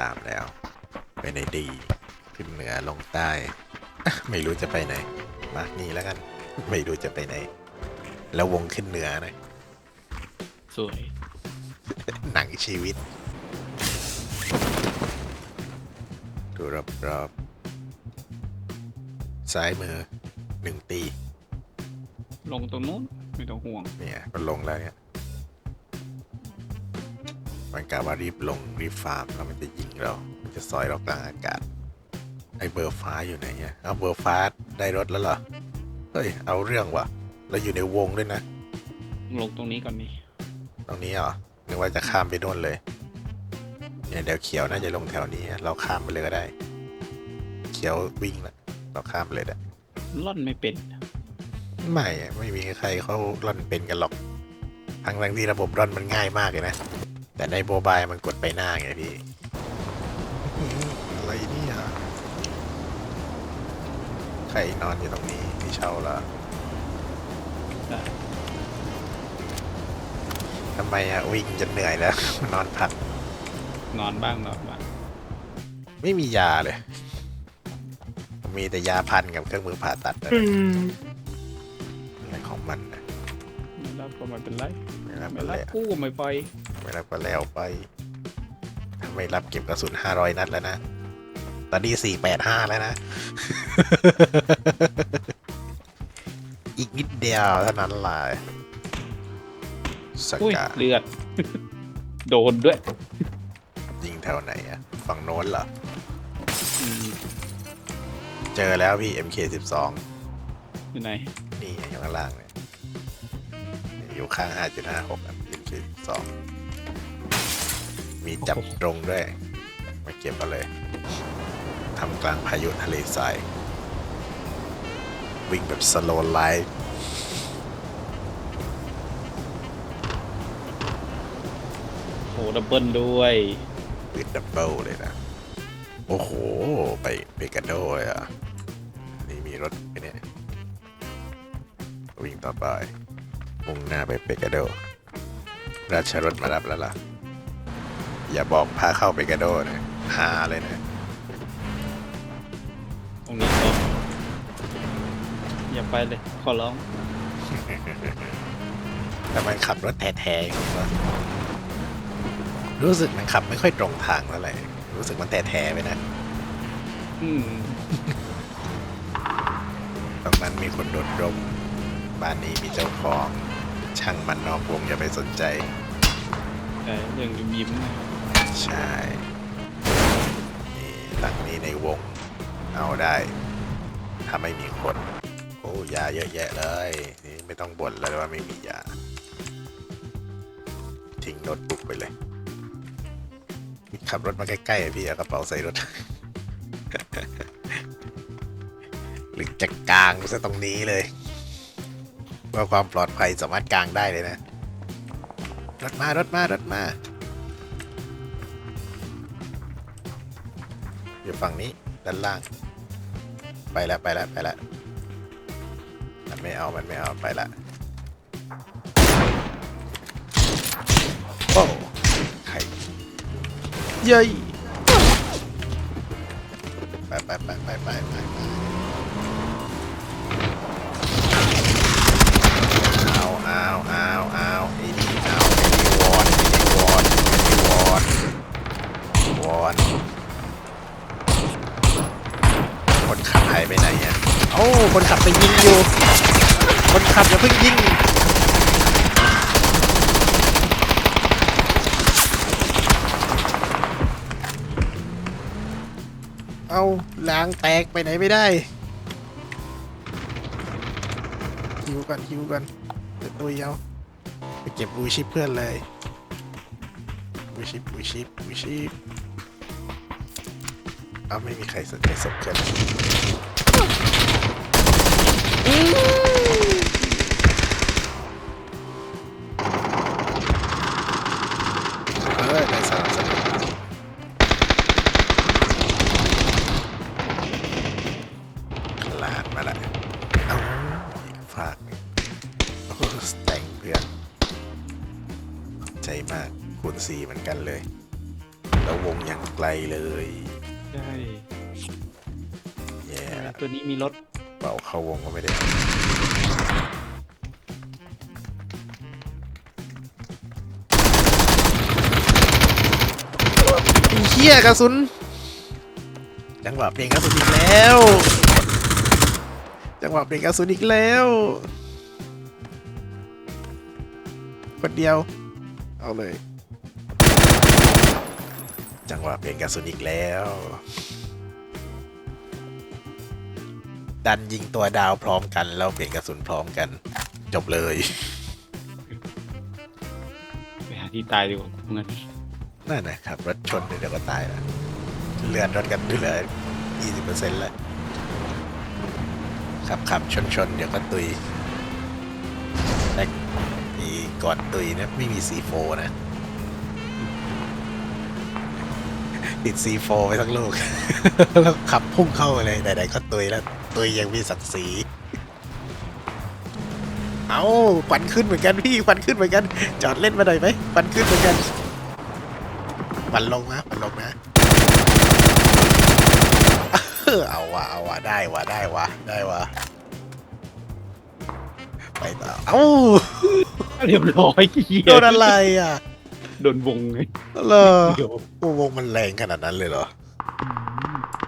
ตามแล้ว ไปในดี ขึ้นเหนือลงใต้อะไม่รู้จะไปไหน มาร์กนี่แล้วกัน ไม่รู้จะไปไหน แล้ววงขึ้นเหนือนะ สวย หนังชีวิต ดูรอบรอบๆซ้ายมือหนึ่งตี ลงตรงนู้นไม่ต้องห่วง เนี่ยมันลงแล้วเนี่ย มันกะว่ารีบลงรีบฟาร์มแล้วมันจะยิงเรา มันจะซอยเรากลางอากาศ ไอเบอร์ฟ้าอยู่ไหนเนี่ยเอาเบอร์ฟ้าได้รถแล้วเหรอ เฮ้ย เอาเรื่องว่ะ เราอยู่ในวงด้วยนะ ลงตรงนี้ก่อนนี่ตรงนี้เหรอนึกว่าจะข้ามไปโน่นเลย เนี่ยเดี๋ยวเขียวน่าจะลงแถวนี้ เราข้ามไปเลยก็ได้ เขียววิ่งละเราข้ามไปเลยได้ล่อนไม่เป็น ไม่อะไม่มีใครเขาร่อนเป็นกันหรอกทั้งทั้งที่ระบบร่อนมันง่ายมากเลยนะ แต่ในโมบายมันกดไปหน้าไงพี่ อะไรเนี่ยใครนอนอยู่ตรงนี้พี่เช่าเหรอได้ทำไมอะวิ่งจนเหนื่อยแล้ว นอนพัก นอนบ้างนอนบ้างไม่มียาเลย มีแต่ยาพันกับเครื่องมือผ่าตัดนะอะไรของมันนะไม่รับก็ไม่เป็นไรไม่รับไม่ก็รับแล้วกู้ก็ไม่ปล่อย ไม่รับก็แล้วไปถ้าไม่รับเก็บกระสุนห้าร้อยนัดแล้วนะ ตอนนี้สี่แปดห้าแล้วนะ อีกนิดเดียวเท่านั้นแหละสอุ้ยกาเลือด โดนด้วยยิงแถวไหนอะฝั่งโน้นเหรอ อืมเจอแล้วพี่ MK12 อยู่ไหนนี่อยู่ข้างล่างเนี่ยอยู่ข้าง 5.56อะ MK12 มีจับตรงด้วย มาเก็บเอาเลยทำกลางพายุทะเลทราย วิ่งแบบสโลว์ไลฟ์โอ้ดับเบิลด้วย วิดดับเบิลเลยนะ โอ้โห ไปเปกาโดเลยอะ นี่มีรถไปเนี่ย วิ่งต่อไปมุ่งหน้าไปเปกาโด ราชรถมารับแล้วล่ะ อย่าบอกพาเข้าเปกาโดนะหาเลยนะ ตรงนี้ก็อย่าไปเลย ขอร้อง แต่มันขับรถแท้ๆอย่างนี้วะรู้สึกมันขับไม่ค่อยตรงทางเท่าไหร่รู้สึกมันแท้ๆไปนะอืมตรงนั้นมีคนโดดร่มบ้านนี้มีเจ้าของ ช่างมันนอกวงอย่าไปสนใจ แต่เรื่องยิ้มยิ้มๆนะ ใช่นี่หลังนี้ในวง เอาได้ ถ้าไม่มีคน โอ้ยาเยอะแยะเลย นี่ไม่ต้องบ่นเลยว่าไม่มียา ทิ้งโน้ตบุ๊กไปเลย ขับรถมาใกล้ๆพี่เอากระเป๋าใส่รถ หรือจะกลางซะตรงนี้เลยเพื่อความปลอดภัยสามารถกลางได้เลยนะ รถมารถมารถมา อยู่ฝั่งนี้ด้านล่าง ไปแล้วไปแล้วไปแล้วมันไม่เอามันไม่เอาไปละโอ้ไข่เย้ยไปไปไปไปไปไป คนขับไปยิงอยู่ คนขับอย่าเพิ่งยิงเอาล้างแตกไปไหนไม่ได้ฮิวกันฮิวกันเดี๋ยวตัวเยาวไปเก็บบูชิปเพื่อนเลยบูชิปบูชิปบูชิปเอาไม่มีใครสนใจศพเพื่อน เออได้สามสนุกขลาดมาละเอาอีกฝากหนึ่งโอ้สแต่งเพื่อนขอบใจมากคูณสี่เหมือนกันเลย แล้ววงอย่างไกลเลยใช่แย่ละ ตัวนี้มีรถ เป่าเข้าวงก็ไม่ได้ไอ้เหี้ยกระสุนจังหวะเปลี่ยนกระสุนอีกแล้ว จังหวะเปลี่ยนกระสุนอีกแล้วคนเดียว เอาเลย จังหวะเปลี่ยนกระสุนอีกแล้ว ดันยิงตัวดาวพร้อมกัน แล้วเปลี่ยนกระสุนพร้อมกัน จบเลย ไปหาที่ตายดีกว่างั้นนั่นนะครับรถชนเดี๋ยวก็ตายแล้วเลือดรถกันเหลือยี่สิบเปอร์เซ็นต์แล้วขับขับชนชนเดี๋ยวก็ตุยแต่มีก่อนตุยนะไม่มีซีโฟนะติดซีโฟไปทั้งลูก แล้วขับพุ่งเข้าไปเลยไหนๆก็ตุยแล้ว ตุยยังมีศักดิ์ศรีเอาควันขึ้นเหมือนกันพี่ควันขึ้นเหมือนกัน จอดเล่นมาหน่อยไหมควันขึ้นเหมือนกันปันลงนะปันลงนะเออเอาวะเอาวะได้วะได้วะได้วะไปต่อเอ้าเรียบร้อยเหี้ยโดนอะไรอะ โดนวงไงเหรอเดี๋ยวโอ้วงมันแรงขนาดนั้นเลยเหรอ